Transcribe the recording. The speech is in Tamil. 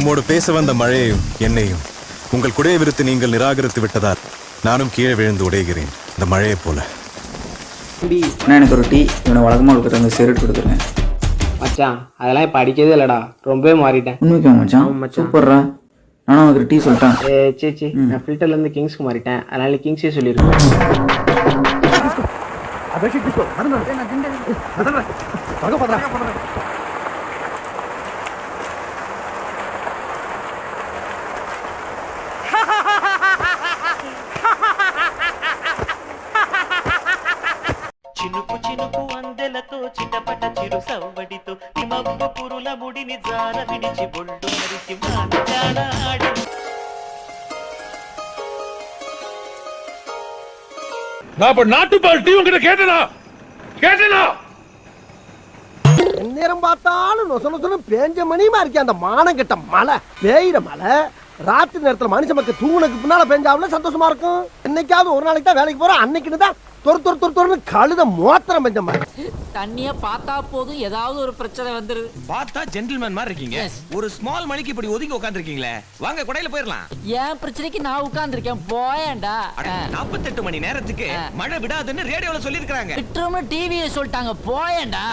உம்மோடு பேச வந்த மழையையும் என்னையும் உங்கள் குடையை விருத்து நீங்கள் நிராகரித்து விட்டதால் நானும் கீழே விழுந்து உடைகிறேன். இந்த மழையைப் போல. அண்ணா எனக்கு ஒரு டீ. இவனை வழக்கமாக கொடுக்குற அந்த சிகரெட் கொடுத்துருங்க. மச்சான் அதெல்லாம் இப்போ அடிக்கவே இல்லைடா. ரொம்பவே மாறிட்டேன். உண்மைக்கா மச்சான்? மச்சான். சூப்பர்ரா. நானும் உனக்கு ஒரு டீ சொல்லிட்டேன். ஏ சே சே நான் ஃபில்டர்லேருந்து கிங்ஸ்க்கு மாறிட்டேன். அதனால நீ கிங்ஸே சொல்லியிருக்கேன் చినుకు చినుకు అందెలతో చిటపట చిరు సవ్వడితో హిమవ్వ పురుల ముడిని జార విడిచి బొళ్ళు మరిచి మానజాడ ఆడి நான் இப்ப நாட்டுப்பால் டீ உங்ககிட்ட கேட்டனா கேட்டனா நேரம் பார்த்தாலும் நொச நொசனு பேஞ்ச மணியுமா இருக்கே அந்த மானம் கெட்ட மழை பெய்யுற மழை ராத்திரி நேரத்துல மனுஷ மக்கள் தூங்குனதுக்கு பின்னால பெஞ்சாவில் சந்தோஷமா இருக்கும் என்னைக்காவது ஒரு நாளைக்கு தான் வேலைக்கு போறோம் அன்னைக்குன்னு தான் தொறு தொறு தொறு தொறுன்னு கழுத மோத்திரம் பெஞ்ச மாதிரி. தண்ணிய பார்த்தா போதும். ஏதாவது ஒரு பிரச்சனை வந்துருது. பார்த்தா ஜென்டில்மேன் மாதிரி இருக்கீங்க. ஒரு ஸ்மால் மணிக்கு இப்படி ஒதுங்கி உட்காந்துருக்கீங்களே வாங்க கொடையில போயிடலாம் என் பிரச்சனைக்கு நான் உட்கார்ந்திருக்கேன். போயேன்டா. நாற்பத்தெட்டு மணி நேரத்துக்கு மழை விடாதுன்னு ரேடியோல சொல்லிருக்காங்க விட்டுரும்னு டிவியை சொல்லிட்டாங்க. போயேன்டா.